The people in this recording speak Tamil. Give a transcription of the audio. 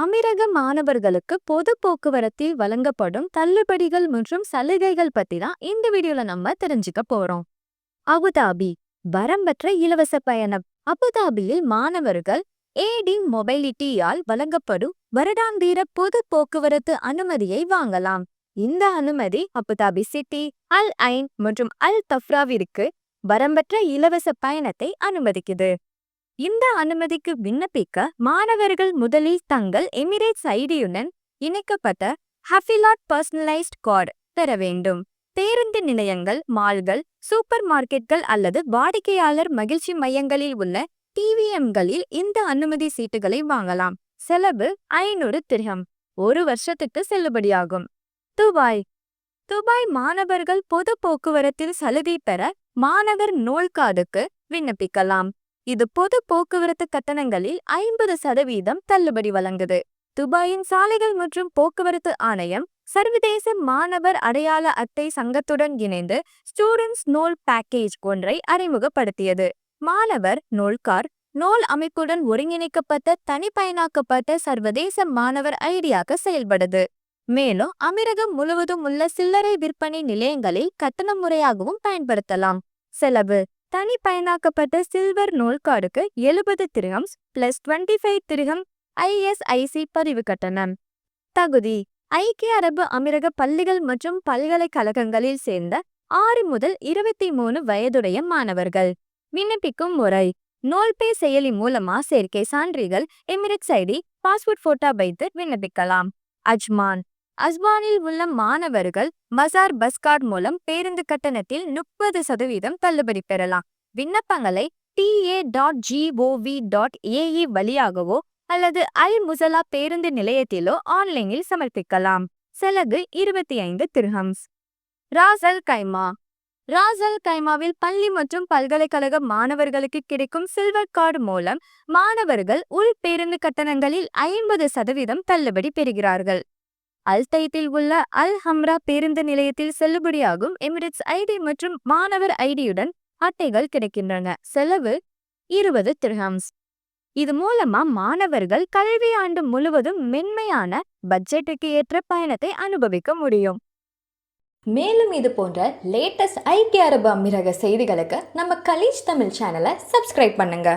அமீரக மாணவர்களுக்கு பொது போக்குவரத்தில் வழங்கப்படும் தள்ளுபடிகள் மற்றும் சலுகைகள் பத்தி தான் இந்த வீடியோல நம்ம தெரிஞ்சுக்க போறோம். அபுதாபி வரம்பற்ற இலவச பயணம். அபுதாபியில் மாணவர்கள் ஏடி மொபைலிட்டியால் வழங்கப்படும் வருடாந்திர பொது போக்குவரத்து அனுமதியை வாங்கலாம். இந்த அனுமதி அபுதாபி சிட்டி அல் ஐன் மற்றும் அல் தஃப்ராவிற்கு வரம்பற்ற இலவச பயணத்தை அனுமதிக்குது. இந்த அனுமதிக்கு விண்ணப்பிக்க மாணவர்கள் முதலில் தங்கள் எமிரேட்ஸ் ஐடியுடன் இணைக்கப்பட்ட ஹஃபிலாட் பர்சனலைஸ்ட் கார்டு பெற வேண்டும். பேருந்து நிலையங்கள் மால்கள் சூப்பர் மார்க்கெட்கள் அல்லது வாடிக்கையாளர் மகிழ்ச்சி மையங்களில் உள்ள டிவிஎம்களில் இந்த அனுமதி சீட்டுகளை வாங்கலாம். செலவு ஐநூறு திரகம். ஒரு வருஷத்துக்கு செல்லுபடியாகும். துபாய். துபாய் மாணவர்கள் பொது போக்குவரத்தில் சலுகை பெற மாணவர் நூல்கார்டுக்கு விண்ணப்பிக்கலாம். இது பொது போக்குவரத்து கட்டணங்களில் ஐம்பது சதவீதம் தள்ளுபடி வழங்குது. துபாயின் சாலைகள் மற்றும் போக்குவரத்து ஆணையம் சர்வதேச மாணவர் அடையாள அட்டை சங்கத்துடன் இணைந்து ஸ்டூடெண்ட்ஸ் நோல் பேக்கேஜ் ஒன்றை அறிமுகப்படுத்தியது. மாணவர் நோல்கார் நோல் அமைப்புடன் ஒருங்கிணைக்கப்பட்ட தனிப்பயனாக்கப்பட்ட சர்வதேச மாணவர் ஐடியாக செயல்படுது. மேலும் அமீரகம் முழுவதும் உள்ள சில்லறை விற்பனை நிலையங்களில் கட்டண முறையாகவும் பயன்படுத்தலாம். செலவு தனி பயனாக்கப்பட்ட சில்வர் நூல் கார்டுக்கு எழுபது திருகம்ஸ் பிளஸ் டுவெண்ட்டி ஃபைவ் திருகம் ஐஎஸ்ஐசி பதிவு கட்டணம். தகுதி ஐக்கிய அரபு அமீரக பள்ளிகள் மற்றும் பல்கலைக்கழகங்களில் சேர்ந்த ஆறு முதல் இருபத்தி மூணு வயதுடைய மாணவர்கள். விண்ணப்பிக்கும் முறை நோல்பே செயலி மூலமா சேர்க்கை சான்றிதழ் எமிரேட்ஸ் ஐடி பாஸ்போர்ட் போட்டோ வைத்து விண்ணப்பிக்கலாம். அஜ்மான் அஸ்பானில் உள்ள மாணவர்கள் மசார் பஸ் கார்டு மூலம் பேருந்து கட்டணத்தில் முப்பது சதவீதம் தள்ளுபடி பெறலாம். விண்ணப்பங்களை TA dot GOV dot AE வழியாகவோ அல்லது அல் முசலா பேருந்து நிலையத்திலோ ஆன்லைனில் சமர்ப்பிக்கலாம். செலவு இருபத்தி ஐந்து திருஹம்ஸ் ராசல் கைமா. ராசல் கைமாவில் பள்ளி மற்றும் பல்கலைக்கழக மாணவர்களுக்கு கிடைக்கும் சில்வர் கார்டு மூலம் மாணவர்கள் உள் பேருந்து கட்டணங்களில் ஐம்பது சதவீதம் தள்ளுபடி பெறுகிறார்கள். அல்தைத்தில் உள்ள அல் ஹம்ரா பேருந்து நிலையத்தில் செல்லுபடியாகும் எமிரேட்ஸ் ஐடி மற்றும் மாணவர் ஐடியுடன் அட்டைகள் கிடைக்கின்றன. செலவு இருபது திரஹம்ஸ். இது மூலமா மாணவர்கள் கல்வி ஆண்டு முழுவதும் மென்மையான பட்ஜெட்டுக்கு ஏற்ற பயணத்தை அனுபவிக்க முடியும். மேலும் இது போன்ற லேட்டஸ்ட் ஐக்கிய அரபு அமீரக செய்திகளுக்கு நம்ம கலீஜ் தமிழ் சேனலை சப்ஸ்கிரைப் பண்ணுங்க.